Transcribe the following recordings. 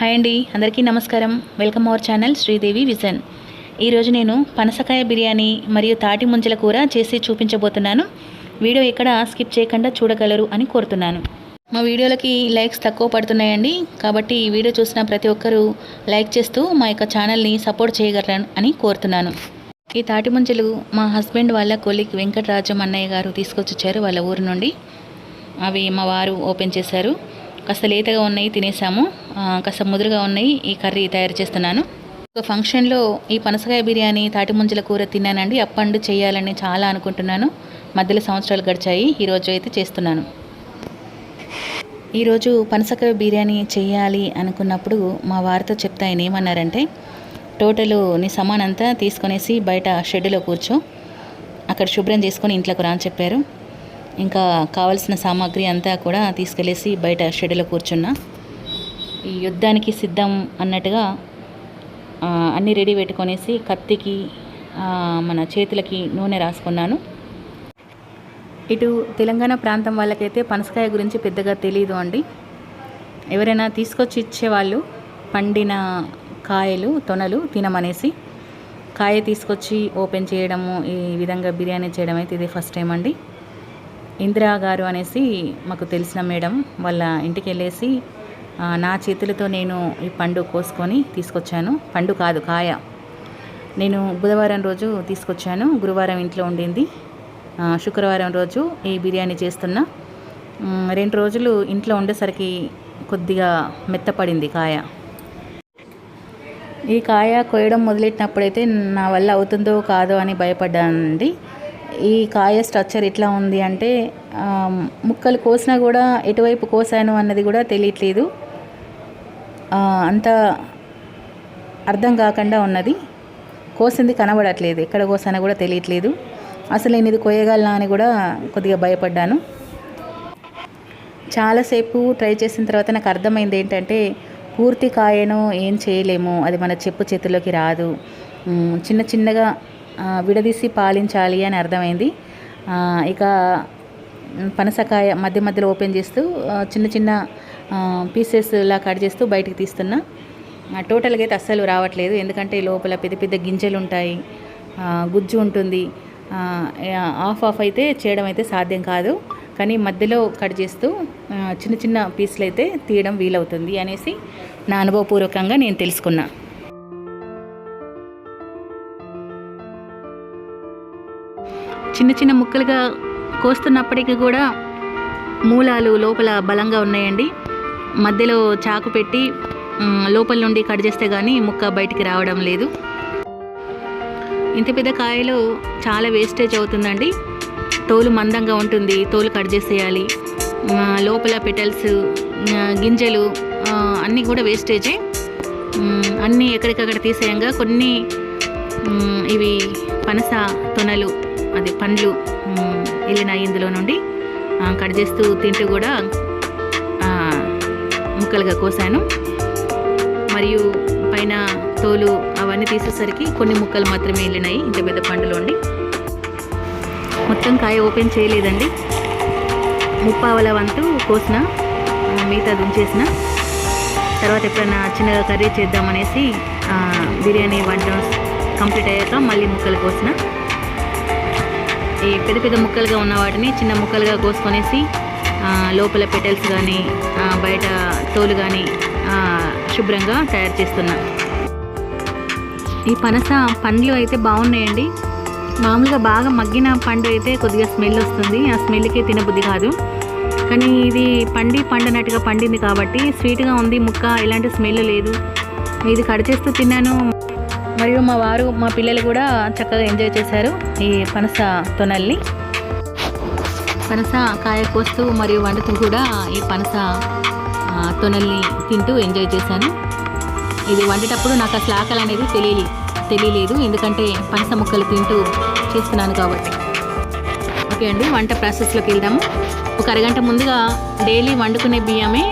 Hi అండి అందరికీ నమస్కారం. Welcome our channel Sridevi vision. ఈరోజు నేను పనసకాయ బిర్యానీ మరియు తాటి ముంజల కూర చేసి చూపించబోతున్నాను. వీడియో ఎక్కడ స్కిప్ చేయకుండా చూడగలరు అని కోరుతున్నాను. మా వీడియోలకి లైక్స్ తక్కువ పడుతున్నాయండి. కాబట్టి ఈ వీడియో చూసిన ప్రతి ఒక్కరూ లైక్ చేస్తూ మా యొక్క ఛానల్ని సపోర్ట్ చేయగలరని అని కోరుతున్నాను. ఈ తాటి ముంజలు మా హస్బెండ్ వాళ్ళ కొలిక్ వెంకటరాజం అన్నయ్య గారు తీసుకొచ్చారు వాళ్ళ ఊరు నుండి. అవి మా వారు ఓపెన్ చేశారు. కాస్త లేతగా ఉన్నాయి తినేసాము. కాస్త ముదురుగా ఉన్నాయి ఈ కర్రీ తయారు చేస్తున్నాను. ఒక ఫంక్షన్లో ఈ పనసకాయ బిర్యానీ తాటి ముంజల కూర తిన్నానండి. అప్పండు చేయాలని చాలా అనుకుంటున్నాను. మధ్యలో సంవత్సరాలు గడిచాయి ఈరోజు అయితే చేస్తున్నాను. ఈరోజు పనసకాయ బిర్యానీ చేయాలి అనుకున్నప్పుడు మా వారితో చెప్తా ఆయన ఏమన్నారంటే టోటల్ నీ సమానంతా తీసుకునేసి తీసుకొనేసి బయట షెడ్లో కూర్చో. అక్కడ శుభ్రం చేసుకొని ఇంట్లోకి రాని చెప్పారు. ఇంకా కావలసిన సామాగ్రి అంతా కూడా తీసుకెళ్ళేసి బయట షెడ్యూలో కూర్చున్నా. ఈ యుద్ధానికి సిద్ధం అన్నట్టుగా అన్నీ రెడీ పెట్టుకొనేసి కత్తికి మన చేతులకి నూనె రాసుకున్నాను. ఇటు తెలంగాణ ప్రాంతం వాళ్ళకైతే పనసకాయ గురించి పెద్దగా తెలియదు అండి. ఎవరైనా తీసుకొచ్చి ఇచ్చేవాళ్ళు పండిన కాయలు తొనలు తినమనేసి కాయ తీసుకొచ్చి ఓపెన్ చేయడము ఈ విధంగా బిర్యానీ చేయడం అయితే ఇదే ఫస్ట్ టైం అండి. ఇందిరా గారు అనేసి మాకు తెలిసిన మేడం వాళ్ళ ఇంటికి వెళ్ళేసి నా చేతులతో నేను ఈ పండు కోసుకొని తీసుకొచ్చాను. పండు కాదు కాయ. నేను బుధవారం రోజు తీసుకొచ్చాను. గురువారం ఇంట్లో ఉండింది. శుక్రవారం రోజు ఈ బిర్యానీ చేస్తున్నా. రెండు రోజులు ఇంట్లో ఉండేసరికి కొద్దిగా మెత్తపడింది కాయ. ఈ కాయ కోయడం మొదలెట్టినప్పుడైతే నా వల్ల అవుతుందో కాదో అని భయపడ్డానండి. ఈ కాయ స్ట్రక్చర్ ఎట్లా ఉంది అంటే ముక్కలు కోసినా కూడా ఎటువైపు కోసాను అన్నది కూడా తెలియట్లేదు. అంత అర్థం కాకుండా ఉన్నది. కోసింది కనబడట్లేదు. ఎక్కడ కోసానో కూడా తెలియట్లేదు. అసలు నేను ఇది కోయగలనా అని కూడా కొద్దిగా భయపడ్డాను. చాలాసేపు ట్రై చేసిన తర్వాత నాకు అర్థమైంది ఏంటంటే పూర్తి కాయను ఏం చేయలేము. అది మన చెప్పు చేతిలోకి రాదు. చిన్న చిన్నగా విడదీసి పాలించాలి అని అర్థమైంది. ఇక పనసకాయ మధ్య మధ్యలో ఓపెన్ చేస్తూ చిన్న చిన్న పీసెస్ లా కట్ చేస్తూ బయటికి తీస్తున్నా. టోటల్గా అయితే అస్సలు రావట్లేదు. ఎందుకంటే లోపల పెద్ద పెద్ద గింజలు ఉంటాయి గుజ్జు ఉంటుంది. ఆఫ్ ఆఫ్ అయితే చేయడం అయితే సాధ్యం కాదు. కానీ మధ్యలో కట్ చేస్తూ చిన్న చిన్న పీసులు అయితే తీయడం వీలవుతుంది అనేసి నా అనుభవపూర్వకంగా నేను తెలుసుకున్నా. చిన్న చిన్న ముక్కలుగా కోస్తున్నప్పటికీ కూడా మూలాలు లోపల బలంగా ఉన్నాయండి. మధ్యలో చాకు పెట్టి లోపల నుండి కట్ చేస్తే కానీ ముక్క బయటికి రావడం లేదు. ఇంత పెద్ద కాయలు చాలా వేస్టేజ్ అవుతుందండి. తోలు మందంగా ఉంటుంది. తోలు కట్ చేసేయాలి. లోపల పెటల్స్ గింజలు అన్నీ కూడా వేస్టేజే అన్నీ ఎక్కడికక్కడ తీసేయంగా. కొన్ని ఇవి పనస తొనలు అది పండ్లు వెళ్ళిన వెళ్ళినాయి ఇందులో నుండి కట్ చేస్తూ తింటూ కూడా ముక్కలుగా కోసాను. మరియు పైన తోలు అవన్నీ తీసేసరికి కొన్ని ముక్కలు మాత్రమే వెళ్ళినాయి ఇంత పెద్ద పండులో ఉండి. మొత్తం కాయ ఓపెన్ చేయలేదండి. ముప్పావల వంతు కోసిన మిగతా దుంచేసిన. తర్వాత ఎప్పుడైనా చిన్నగా కర్రీ చేద్దామనేసి బిర్యానీ వంట కంప్లీట్ అయ్యాక మళ్ళీ ముక్కలు కోసిన. ఈ పెద్ద పెద్ద ముక్కలుగా ఉన్న వాటిని చిన్న ముక్కలుగా కోసుకొనేసి లోపల పెటల్స్ కానీ బయట తోలు కానీ శుభ్రంగా తయారు చేస్తున్నా. ఈ పనస పండ్లు అయితే బాగున్నాయండి. మామూలుగా బాగా మగ్గిన పండు అయితే కొద్దిగా స్మెల్ వస్తుంది. ఆ స్మెల్కి తినబుద్ధి కాదు. కానీ ఇది పండి పండినట్టుగా పండింది కాబట్టి స్వీట్గా ఉంది. ముక్క ఎలాంటి స్మెల్ లేదు. ఇది కట్ చేస్తూ తిన్నాను. మరియు మా వారు మా పిల్లలు కూడా చక్కగా ఎంజాయ్ చేశారు ఈ పనస తొనల్ని. పనస కాయ కోస్తూ మరియు వండుతూ కూడా ఈ పనస తొనల్ని తింటూ ఎంజాయ్ చేశాను. ఇది వండేటప్పుడు నాకు అసలు ఆకలి అనేది తెలియలే తెలియలేదు. ఎందుకంటే పనస ముక్కలు తింటూ చేస్తున్నాను కాబట్టి. ఓకే అండి వంట ప్రాసెస్లోకి వెళ్దాము. ఒక అరగంట ముందుగా డైలీ వండుకునే బియ్యమే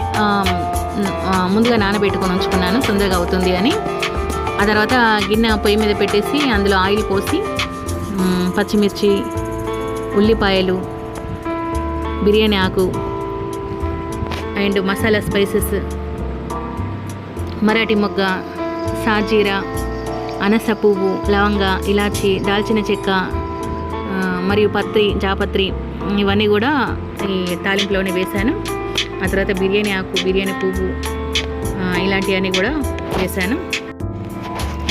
ముందుగా నానబెట్టుకొని ఉంచుకున్నాను. తొందరగా అవుతుంది అని. ఆ తర్వాత గిన్నె పొయ్యి మీద పెట్టేసి అందులో ఆయిల్ పోసి పచ్చిమిర్చి ఉల్లిపాయలు బిర్యానీ ఆకు అండ్ మసాలా స్పైసెస్ మరాఠీ మొగ్గ సాజీరా అనస పువ్వు లవంగ ఇలాచి దాల్చిన చెక్క మరియు పత్రి జాపత్రి ఇవన్నీ కూడా ఈ తాలింపులోనే వేశాను. ఆ తర్వాత బిర్యానీ ఆకు బిర్యానీ పువ్వు ఇలాంటివన్నీ కూడా వేశాను.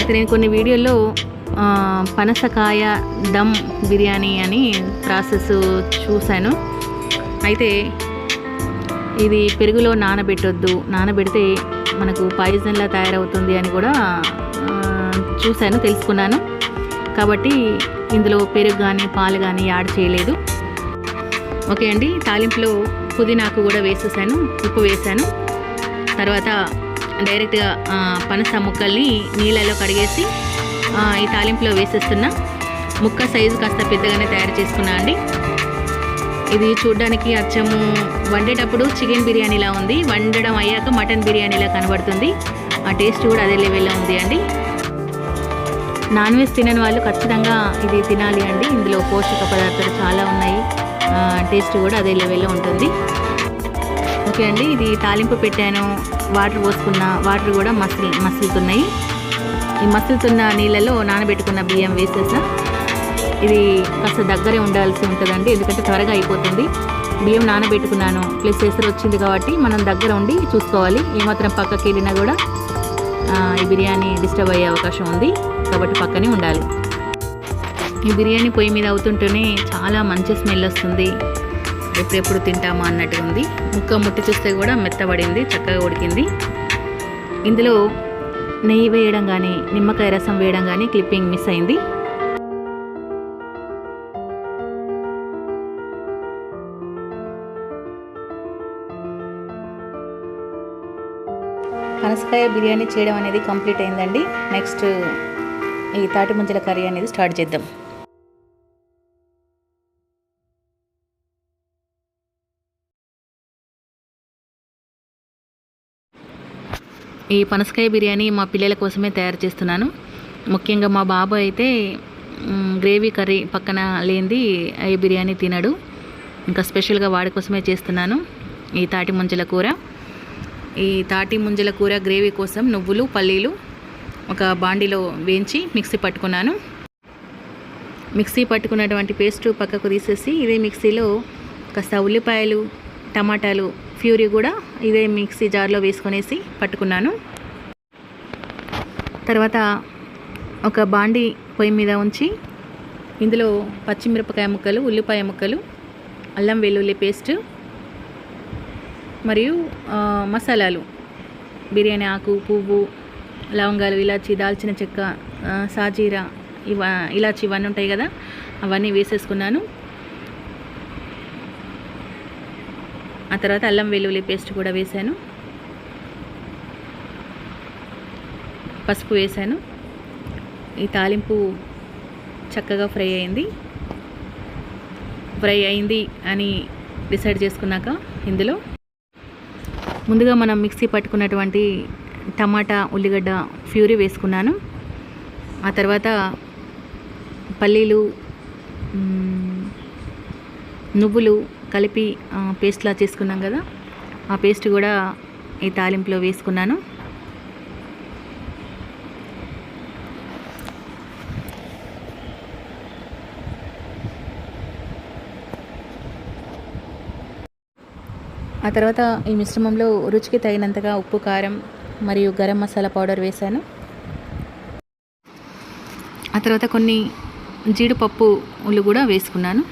అయితే నేను కొన్ని వీడియోల్లో పనసకాయ దమ్ బిర్యానీ అని ప్రాసెస్ చూశాను. అయితే ఇది పెరుగులో నానబెట్టొద్దు నానబెడితే మనకు పాయిజన్లా తయారవుతుంది అని కూడా చూశాను తెలుసుకున్నాను. కాబట్టి ఇందులో పెరుగు కానీ పాలు కానీ యాడ్ చేయలేదు. ఓకే అండి తాలింపులో పుదీనాకు కూడా వేసేసాను ఉప్పు వేసాను. తర్వాత డైరెక్ట్గా పనస ముక్కల్ని నీళ్ళలో కడిగేసి ఈ తాలింపులో వేసేస్తున్నా ముక్క సైజు కాస్త పెద్దగానే తయారు చేసుకున్నా అండి. ఇది చూడ్డానికి అచ్చము వండేటప్పుడు చికెన్ బిర్యానీలా ఉంది. వండడం అయ్యాక మటన్ బిర్యానీలా కనబడుతుంది. ఆ టేస్ట్ కూడా అదే లెవెల్లో ఉంది అండి. నాన్ వెజ్ తినని వాళ్ళు ఖచ్చితంగా ఇది తినాలి అండి. ఇందులో పోషక పదార్థాలు చాలా ఉన్నాయి. టేస్ట్ కూడా అదే లెవెల్లో ఉంటుంది. ఓకే అండి ఇది తాలింపు పెట్టాను. వాటర్ పోసుకున్న వాటర్ కూడా మసిల్ మసులుతున్నాయి. ఈ మసులుతున్న నీళ్ళలో నానబెట్టుకున్న బియ్యం వేసేసా ఇది కాస్త దగ్గరే ఉండాల్సి ఉంటుందండి ఎందుకంటే త్వరగా అయిపోతుంది. బియ్యం నానబెట్టుకున్నాను ప్లస్ ఎసరు వచ్చింది కాబట్టి మనం దగ్గర ఉండి చూసుకోవాలి. ఏమాత్రం పక్కకి వెళ్ళినా కూడా ఈ బిర్యానీ డిస్టర్బ్ అయ్యే అవకాశం ఉంది కాబట్టి పక్కనే ఉండాలి. ఈ బిర్యానీ పొయ్యి మీద అవుతుంటేనే చాలా మంచి స్మెల్ వస్తుంది. ఎప్పుడెప్పుడు తింటామా అన్నట్టుగా ఉంది. ముక్క ముట్టి చూస్తే కూడా మెత్తబడింది చక్కగా ఉడికింది. ఇందులో నెయ్యి వేయడం కానీ నిమ్మకాయ రసం వేయడం కానీ క్లిప్పింగ్ మిస్ అయింది. పనసకాయ బిర్యానీ చేయడం అనేది కంప్లీట్ అయిందండి. నెక్స్ట్ ఈ తాటి ముంజల కర్రీ అనేది స్టార్ట్ చేద్దాం. ఈ పనసకాయ బిర్యానీ మా పిల్లల కోసమే తయారు చేస్తున్నాను. ముఖ్యంగా మా బాబు అయితే గ్రేవీ కర్రీ పక్కన లేనిది ఈ బిర్యానీ తినడు. ఇంకా స్పెషల్గా వాడి కోసమే చేస్తున్నాను. ఈ తాటి ముంజల కూర. ఈ తాటి ముంజల కూర గ్రేవీ కోసం నువ్వులు పల్లీలు ఒక బాండిలో వేయించి మిక్సీ పట్టుకున్నాను. మిక్సీ పట్టుకున్నటువంటి పేస్ట్ పక్కకు తీసేసి ఇదే మిక్సీలో కాస్త ఉల్లిపాయలు టమాటాలు ప్యూరీ కూడా ఇదే మిక్సీ జార్లో వేసుకొనేసి పట్టుకున్నాను. తర్వాత ఒక బాండి పొయ్యి మీద ఉంచి ఇందులో పచ్చిమిరపకాయ ముక్కలు ఉల్లిపాయ ముక్కలు అల్లం వెల్లుల్లి పేస్ట్ మరియు మసాలాలు. బిర్యానీ ఆకు పువ్వు లవంగాలు ఇలాచి దాల్చిన చెక్క సాజీరా ఇవ ఇలాచి ఇవన్నీ ఉంటాయి కదా అవన్నీ వేసేసుకున్నాను. ఆ తర్వాత అల్లం వెల్లుల్లి పేస్ట్ కూడా వేశాను. పసుపు వేశాను. ఈ తాలింపు చక్కగా ఫ్రై అయింది. ఫ్రై అయింది అని డిసైడ్ చేసుకున్నాక ఇందులో ముందుగా మనం మిక్సీ పట్టుకున్నటువంటి టమాటా ఉల్లిగడ్డ ఫ్యూరీ వేసుకున్నాను. ఆ తర్వాత పల్లీలు నువ్వులు కలిపి పేస్ట్లా చేసుకున్నాం కదా. ఆ పేస్ట్ కూడా ఈ తాలింపులో వేసుకున్నాను. ఆ తర్వాత ఈ మిశ్రమంలో రుచికి తగినంతగా ఉప్పు కారం మరియు గరం మసాలా పౌడర్ వేశాను. ఆ తర్వాత కొన్ని జీడిపప్పు ఉళ్ళు కూడా వేసుకున్నాను.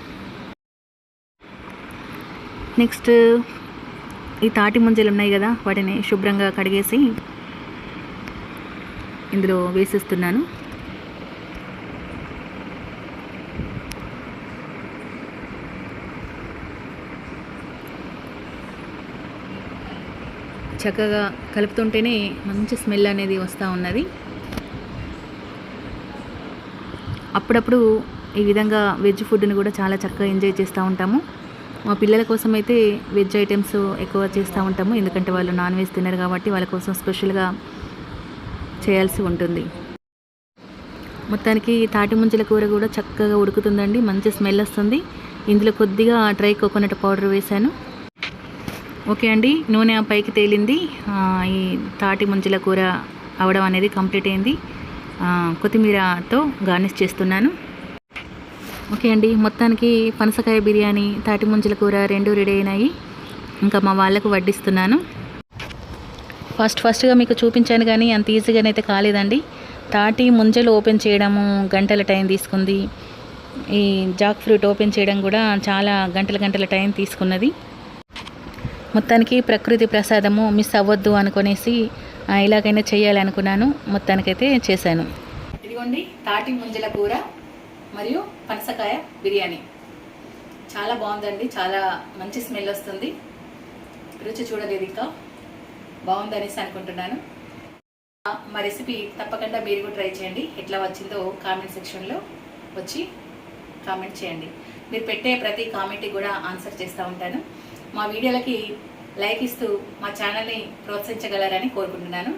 నెక్స్ట్ ఈ తాటి ముంజలు ఉన్నాయి కదా వాటిని శుభ్రంగా కడిగేసి ఇందులో వేసేస్తున్నాను. చక్కగా కలుపుతుంటేనే మంచి స్మెల్ అనేది వస్తూ ఉన్నది. అప్పుడప్పుడు ఈ విధంగా వెజ్ ఫుడ్ని కూడా చాలా చక్కగా ఎంజాయ్ చేస్తూ ఉంటాము. మా పిల్లల కోసం అయితే వెజ్ ఐటమ్స్ ఎక్కువ చేస్తూ ఉంటాము. ఎందుకంటే వాళ్ళు నాన్ వెజ్ తినరు కాబట్టి వాళ్ళ కోసం స్పెషల్గా చేయాల్సి ఉంటుంది. మొత్తానికి తాటి ముంజల కూర కూడా చక్కగా ఉడుకుతుందండి. మంచి స్మెల్ వస్తుంది. ఇందులో కొద్దిగా డ్రై కోకోనట్ పౌడర్ వేశాను. ఓకే అండి. నూనె పైకి తేలింది. ఈ తాటి ముంజల కూర అవడం అనేది కంప్లీట్ అయింది. కొత్తిమీరతో గార్నిష్ చేస్తున్నాను. ఓకే అండి. మొత్తానికి పనసకాయ బిర్యానీ తాటి ముంజల కూర రెండు రెడీ అయినాయి. ఇంకా మా వాళ్ళకు వడ్డిస్తున్నాను. ఫస్ట్ ఫస్ట్గా మీకు చూపించాను కానీ అంత ఈజీగానైతే కాలేదండి. తాటి ముంజలు ఓపెన్ చేయడము గంటల టైం తీసుకుంది. ఈ జాక్ ఫ్రూట్ ఓపెన్ చేయడం కూడా చాలా గంటల గంటల టైం తీసుకున్నది. మొత్తానికి ప్రకృతి ప్రసాదము మిస్ అవ్వద్దు అనుకునేసి ఇలాగైనా ఎలాగైనా మొత్తానికైతే చేశాను. ఇదిగోండి తాటి ముంజల కూర. మరియు పనసకాయ బిర్యానీ. చాలా బాగుందండి. చాలా మంచి స్మెల్ వస్తుంది. రుచి చూడలేదు ఇంకా. బాగుందనేసి అనుకుంటున్నాను. మా రెసిపీ తప్పకుండా మీరు కూడా ట్రై చేయండి. ఎట్లా వచ్చిందో కామెంట్ సెక్షన్లో వచ్చి కామెంట్ చేయండి. మీరు పెట్టే ప్రతి కామెంట్కి కూడా ఆన్సర్ చేస్తూ ఉంటాను. మా వీడియోలకి లైక్ ఇస్తూ మా ఛానల్ని ప్రోత్సహించగలరని కోరుకుంటున్నాను.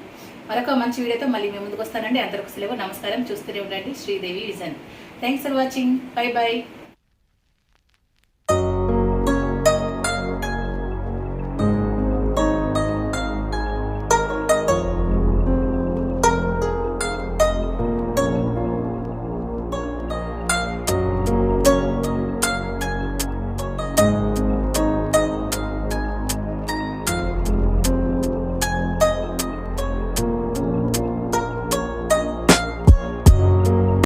మరొక మంచి వీడియోతో మళ్ళీ మేము ముందుకు వస్తానండి. అందరికీ సెలవు. నమస్కారం. చూస్తూనే ఉండండి. Sridevi vision. Thanks for watching bye bye